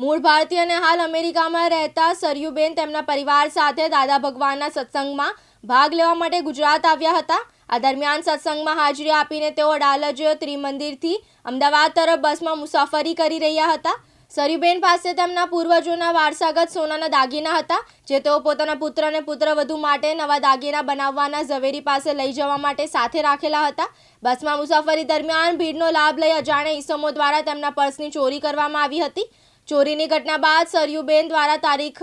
મૂળ ભારતીય અને હાલ અમેરિકામાં રહેતા સરયુબેન તેમના પરિવાર સાથે દાદા ભગવાનના સત્સંગમાં ભાગ લેવા માટે ગુજરાત આવ્યા હતા. આ દરમિયાન સત્સંગમાં હાજરી આપીને તેઓ અડાલજ ત્રિમંદિરથી અમદાવાદ તરફ બસમાં મુસાફરી કરી રહ્યા હતા. સરયુબેન પાસે તેમના પૂર્વજોના વારસાગત સોનાના દાગીના હતા, જે તેઓ પોતાના પુત્ર અને પુત્રવધુ માટે નવા દાગીના બનાવવાના ઝવેરી પાસે લઈ જવા માટે સાથે રાખેલા હતા. બસમાં મુસાફરી દરમિયાન ભીડનો લાભ લઈ અજાણ્યા ઈસમો દ્વારા તેમના પર્સની ચોરી કરવામાં આવી હતી. ચોરીની ઘટના બાદ સરયુબેન દ્વારા તારીખ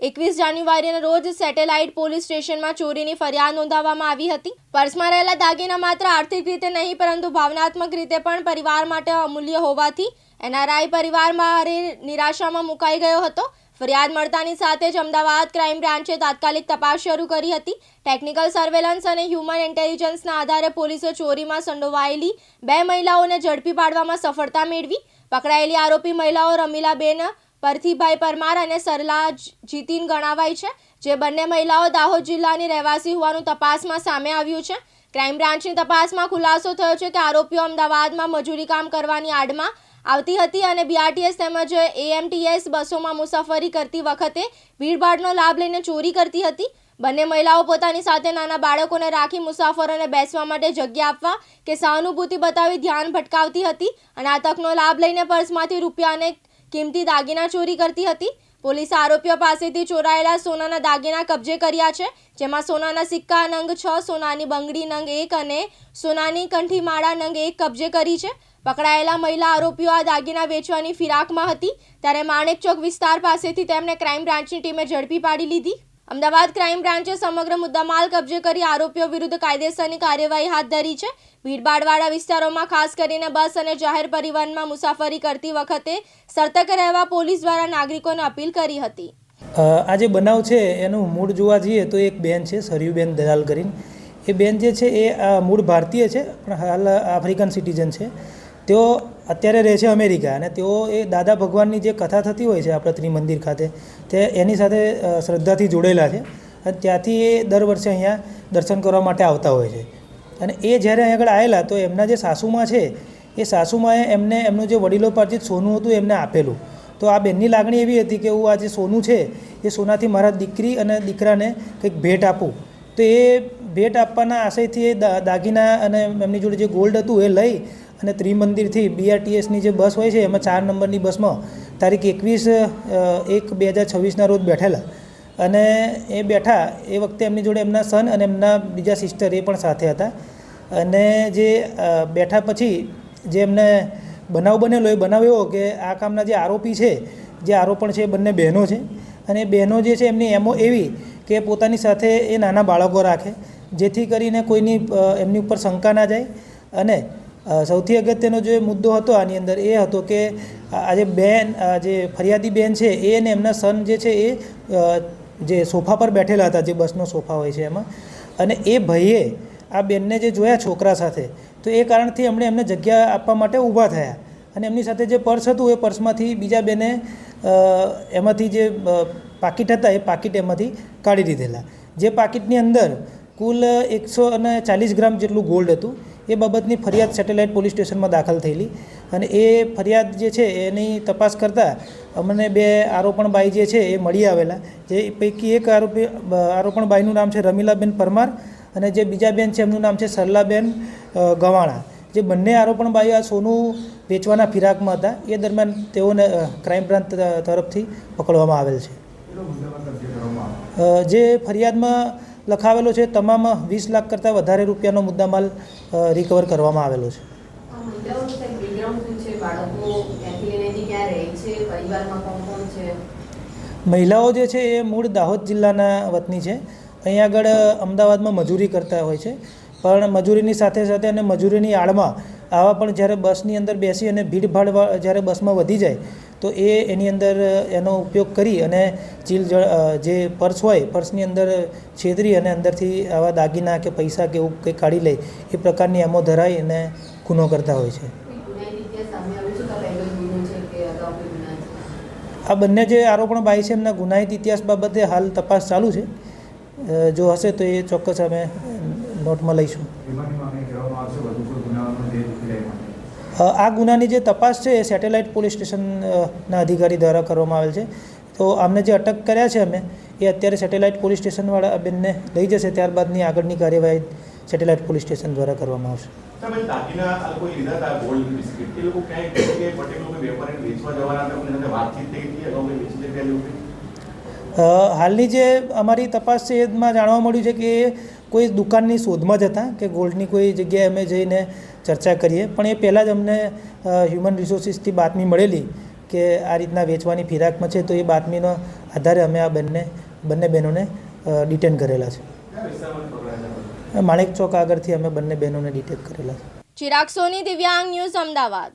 એકવીસ જાન્યુઆરીના રોજ સેટેલાઇટ પોલીસ સ્ટેશનમાં ચોરીની ફરિયાદ નોંધાવવામાં આવી હતી. પર્સમાં રહેલા દાગીના માત્ર આર્થિક રીતે નહીં, પરંતુ ભાવનાત્મક રીતે પણ પરિવાર માટે અમૂલ્ય હોવાથી એનઆરઆઈ પરિવાર મારે નિરાશામાં મુકાઈ ગયો હતો. ફરિયાદ મળતાની સાથે જ અમદાવાદ ક્રાઇમ બ્રાન્ચે તાત્કાલિક તપાસ શરૂ કરી હતી. ટેકનિકલ સર્વેલન્સ અને હ્યુમન ઇન્ટેલિજન્સના આધારે પોલીસે ચોરીમાં સંડોવાયેલી બે મહિલાઓને ઝડપી પાડવામાં સફળતા મેળવી. પકડાયેલી આરોપી મહિલાઓ રમીલાબેન, પરથીભાઈ પરમાર અને સરલા જીતીન ગણાવાય છે, જે બંને મહિલાઓ દાહોદ જિલ્લાની રહેવાસી હોવાનું તપાસમાં સામે આવ્યું છે. ક્રાઇમ બ્રાન્ચની તપાસમાં ખુલાસો થયો છે કે આરોપીઓ અમદાવાદમાં મજૂરી કામ કરવાની આડમાં આવતી હતી અને બીઆરટીએસ તેમજ એએમટીએસ બસોમાં મુસાફરી કરતી વખતે ભીડભાડનો લાભ લઈને ચોરી કરતી હતી. બંને મહિલાઓ પોતાની સાથે નાના બાળકોને રાખી મુસાફરોને બેસવા માટે જગ્યા આપવા કે સહાનુભૂતિ બતાવી ધ્યાન ભટકાવતી હતી અને આ તકનો લાભ લઈને પર્સમાંથી રૂપિયા અને કિંમતી દાગીના ચોરી કરતી હતી. પોલીસે આરોપીઓ પાસેથી ચોરાયેલા સોનાના દાગીના કબજે કર્યા છે, જેમાં સોનાના સિક્કા નંગ છ, સોનાની બંગડી નંગ એક અને સોનાની કંઠીમાળા નંગ એક કબજે કરી છે. પકડાયેલા મહિલા આરોપીઓ આ દાગીના વેચવાની ફિરાકમાં હતી. ત્યારે માણેક ચોક વિસ્તાર પાસેથી તેમને ક્રાઇમ બ્રાન્ચની ટીમે ઝડપી પાડી લીધી. અમદાવાદ ક્રાઇમ બ્રાન્ચે સમગ્ર મુદ્દામાલ કબજે કરી આરોપીઓ વિરુદ્ધ કાયદેસરની કાર્યવાહી હાથ ધરી છે. ભીડભાડવાળા વિસ્તારોમાં ખાસ કરીને બસ અને જાહેર પરિવહનમાં મુસાફરી કરતી વખતે સતર્ક રહેવા પોલીસ દ્વારા નાગરિકોને અપીલ કરી હતી. આ જે બનાવ છે, એનું મૂળ જોવા જઈએ તો એક બેન છે, સરયુબેન દલાલ કરીને. એ બેન જે છે, એ મૂળ ભારતીય છે, પણ હાલ આફ્રિકન સિટીઝન છે. તેઓ અત્યારે રહે છે અમેરિકા અને તેઓ એ દાદા ભગવાનની જે કથા થતી હોય છે આપણા ત્રિમંદિર ખાતે, તે એની સાથે શ્રદ્ધાથી જોડેલા છે અને ત્યાંથી એ દર વર્ષે અહીંયા દર્શન કરવા માટે આવતા હોય છે. અને એ જ્યારે અહીં આગળ આવેલા તો એમના જે સાસુમાં છે, એ સાસુમાએ એમને, એમનું જે વડીલો પાર્જિત સોનું હતું એમને આપેલું. તો આ બેનની લાગણી એવી હતી કે હું આ જે સોનું છે, એ સોનાથી મારા દીકરી અને દીકરાને કંઈક ભેટ આપું. તો એ ભેટ આપવાના આશયથી એ દાગીના અને એમની જોડે જે ગોલ્ડ હતું એ લઈ અને ત્રિમંદિરથી બીઆરટીએસની જે બસ હોય છે, એમાં ચાર નંબરની બસમાં તારીખ એકવીસ એક બે હજાર છવ્વીસના રોજ બેઠેલા. અને એ બેઠા, એ વખતે એમની જોડે એમના સન અને એમના બીજા સિસ્ટર એ પણ સાથે હતા. અને જે બેઠા પછી જે એમને બનાવ બનેલો, એ બનાવ એવો કે આ કામના જે આરોપી છે, જે આરોપણ છે એ બંને બહેનો છે. અને બહેનો જે છે એમની એમો એવી કે પોતાની સાથે એ નાના બાળકો રાખે, જેથી કરીને કોઈની એમની ઉપર શંકા ના જાય. અને સૌથી અગત્યનો જે મુદ્દો હતો આની અંદર એ હતો કે આ આ જે બેન જે ફરિયાદી બેન છે, એ અને એમના સન જે છે એ જે સોફા પર બેઠેલા હતા, જે બસનો સોફા હોય છે એમાં. અને એ ભાઈએ આ બેનને જે જોયા છોકરા સાથે, તો એ કારણથી એમણે એમને જગ્યા આપવા માટે ઊભા થયા. અને એમની સાથે જે પર્સ હતું, એ પર્સમાંથી બીજા બેને એમાંથી જે પાકીટ હતા, એ પાકીટ એમાંથી કાઢી દીધેલા. જે પાકીટની અંદર કુલ એકસો અને ચાલીસ ગ્રામ જેટલું ગોલ્ડ હતું. એ બાબતની ફરિયાદ સેટેલાઇટ પોલીસ સ્ટેશનમાં દાખલ થયેલી અને એ ફરિયાદ જે છે એની તપાસ કરતાં અમને બે આરોપણબાઈ જે છે એ મળી આવેલા. જે પૈકી એક આરોપી આરોપણબાઈનું નામ છે રમીલાબેન પરમાર અને જે બીજા બેન છે એમનું નામ છે સરલાબેન ગવાણા. જે બંને આરોપણબાઈઓ આ સોનું વેચવાના ફિરાકમાં હતા. એ દરમિયાન તેઓને ક્રાઇમ બ્રાન્ચ તરફથી પકડવામાં આવેલ છે. જે ફરિયાદમાં લખાવેલો છે. તમામ વીસ લાખ કરતાં વધારે રૂપિયાનો મુદ્દામાલ રિકવર કરવામાં આવેલો છે. મહિલાઓ જે છે એ મૂળ દાહોદ જિલ્લાના વતની છે. અહીં આગળ અમદાવાદમાં મજૂરી કરતા હોય છે. પણ મજૂરીની સાથે સાથે અને મજૂરીની આડમાં આવા પણ જ્યારે બસની અંદર બેસી અને ભીડભાડ જ્યારે બસમાં વધી જાય, તો એ એની અંદર, એનો ઉપયોગ કરી અને ચીલ જ- પર્સ હોય, પર્સની અંદર છેતરી અને અંદરથી આવા દાગીના કે પૈસા કે એવું કંઈ કાઢી લે, એ પ્રકારની એમો ધરાઈ અને ગુનો કરતા હોય છે. આ બંને જે આરોપણ બાઈ છે, એમના ગુનાહિત ઇતિહાસ બાબતે હાલ તપાસ ચાલુ છે. જો હશે તો એ ચોક્કસ અમે નોટમાં લઈશું રિમાન્ડની માંગણી કરવામાં આવશે વધુ કોઈ ગુનાઓનો ભેદ ઉકેલાય માટે અ, આ ગુનાની જે તપાસ છે એ સેટેલાઇટ પોલીસ સ્ટેશનના અધિકારી દ્વારા કરવામાં આવેલ છે. તો આમને જે અટક કર્યા છે અમે એ અત્યારે સેટેલાઇટ પોલીસ સ્ટેશનવાળા બેનને લઈ જશે ત્યારબાદની આગળની કાર્યવાહી સેટેલાઇટ પોલીસ સ્ટેશન દ્વારા કરવામાં આવશે. હાલની જે અમારી તપાસ છે એમાં જાણવા મળ્યું છે કે એ કોઈ દુકાનની શોધમાં જ હતા કે ગોલ્ડની કોઈ જગ્યાએ અમે જઈને ચર્ચા કરીએ. પણ એ પહેલાં જ અમને હ્યુમન રિસોર્સિસથી બાતમી મળેલી કે આ રીતના વેચવાની ફિરાકમાં છે તો એ બાતમીનો આધારે અમે આ બંને બંને બહેનોને ડિટેન કરેલા છે? માણેક ચોક આગળથી અમે બંને બહેનોને ડિટેન કરેલા છે. ચિરાગ સોની, દિવ્યાંગ ન્યૂઝ અમદાવાદ.